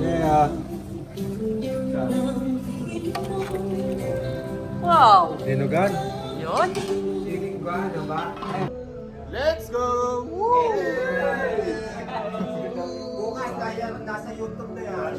Yeah. Wow! Dinugan. Yun? Let's go! Bukas tayo nasa YouTube na yan.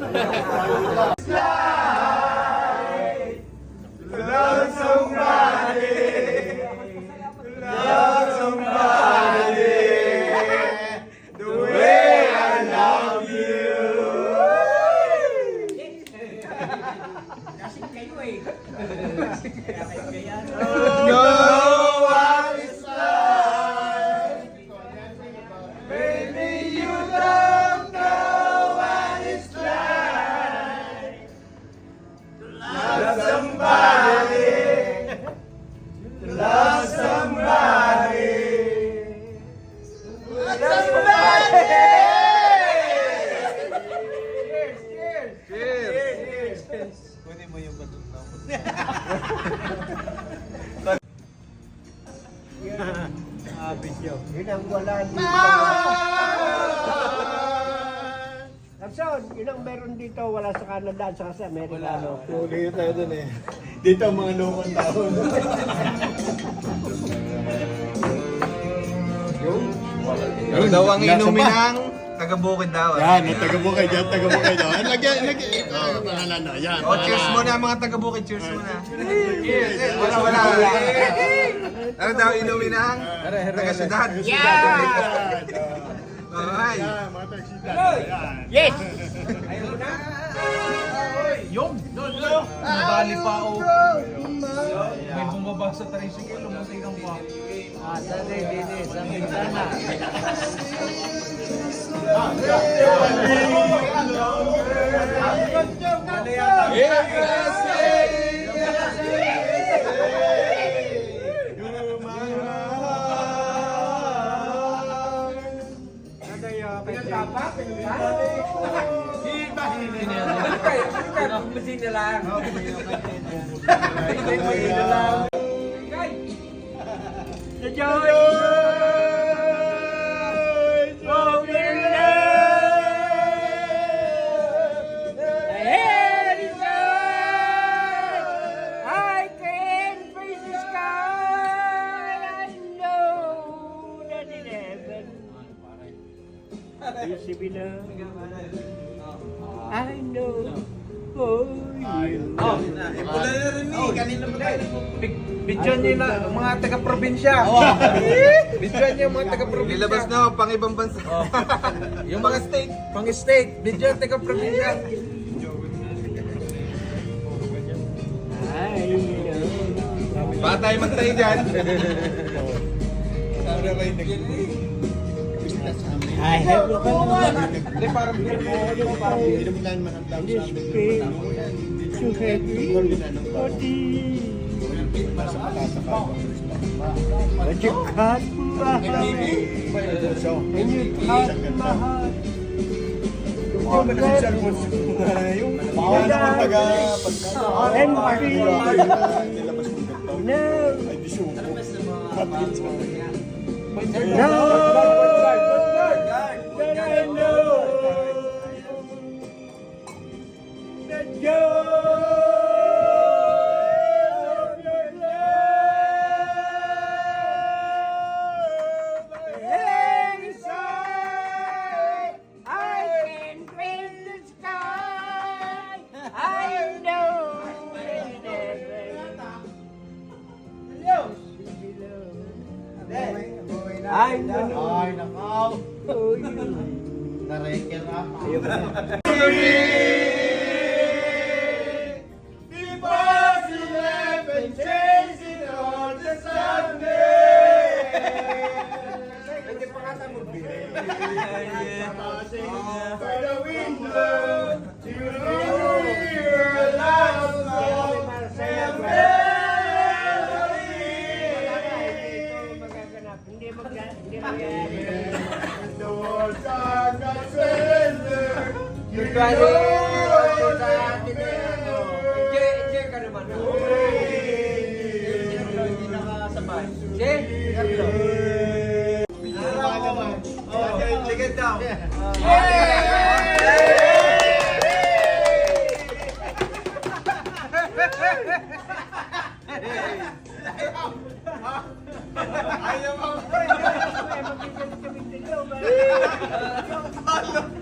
Yun ang wala dito. Kapson, yun ang meron dito, wala sa Canada at saka sa Amerika. no? Huli tayo dun eh. Dito ang mga lumang taon. Ano daw ang inumin ng taga-bukid daw? ah? Yan, ang taga-bukay dyan, taga-bukay dyan. Ano, Lagyan, lagyan. Ito, pangalan na. Yan, Oh, cheers muna mga taga-bukid, cheers muna. Cheers! Wala, wala. Ano daw inumin ng taga-syudad? Yan. Alright. Yan, mga taga-syudad. Yan. Yes! Nadali pa ako. May bumaba sa tricycle, lumatay ng pa. Ah, dali, dili, sa bintana. I can face the sky. I know for you. Wala na rin eh. Kanina pa tayo. Bidyan niyo na mga taga-probinsya. Bidyan niyo mga taga-probinsya. Nilabas na pang ibang bansa. Yung mga state. Pang state, bidyan taga-probinsya. Baka tayo magtay dyan. I have no power Hindi, parang in this pain to have you for thee. But you cut my heart and you cut my heart. Oh, nag-social mo yung bawal naman taga ganito. now, Ay, di suko. Kapit Know. Ay, nakaw. Nareker ah. Left and changed it on the Sunday. Hindi pa kata mo, Passing Happy birthday sa atin Neno. Cheer, cheer ka naman. ha? Cheer, cheer ka, hindi nakasabay. Cheer, cheer ka. Ligid daw. Ayaw mo. Ayaw mo.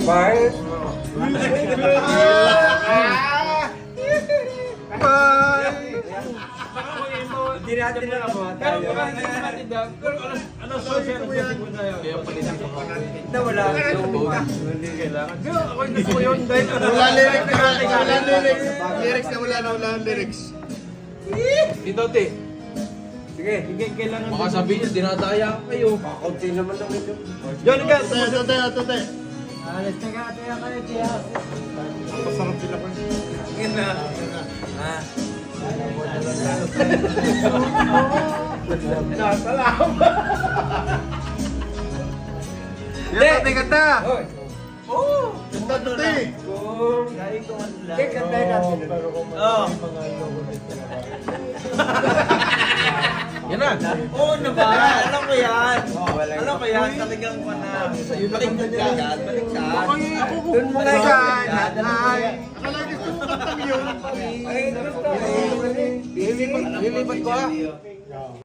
Bye. Hindi natin na hindi. Pero ano, sa yun? Kaya palitan ko. Na wala. Hindi kailangan. Ako gusto ko yun. Wala lyrics na wala lyrics. Lyrics na wala na wala lyrics. Ito, te. Sige. Hindi kailangan. Baka sabihin niyo, dinadaya kayo. Kaunti naman lang ito. Yun, ikaw. Ito, ito, ito, ito, na. Masarap sila pa. Yan, tatay ganda. Hoy. Ito, ito, ito. Teka, teka. Oo. Yan na. Oo naman. Alam ko yan. Alam ko yan. Talagang ko na. Baliktad. Baliktad. Doon mo na Yan, ay. Ay, gusto. Lilipat ko ah.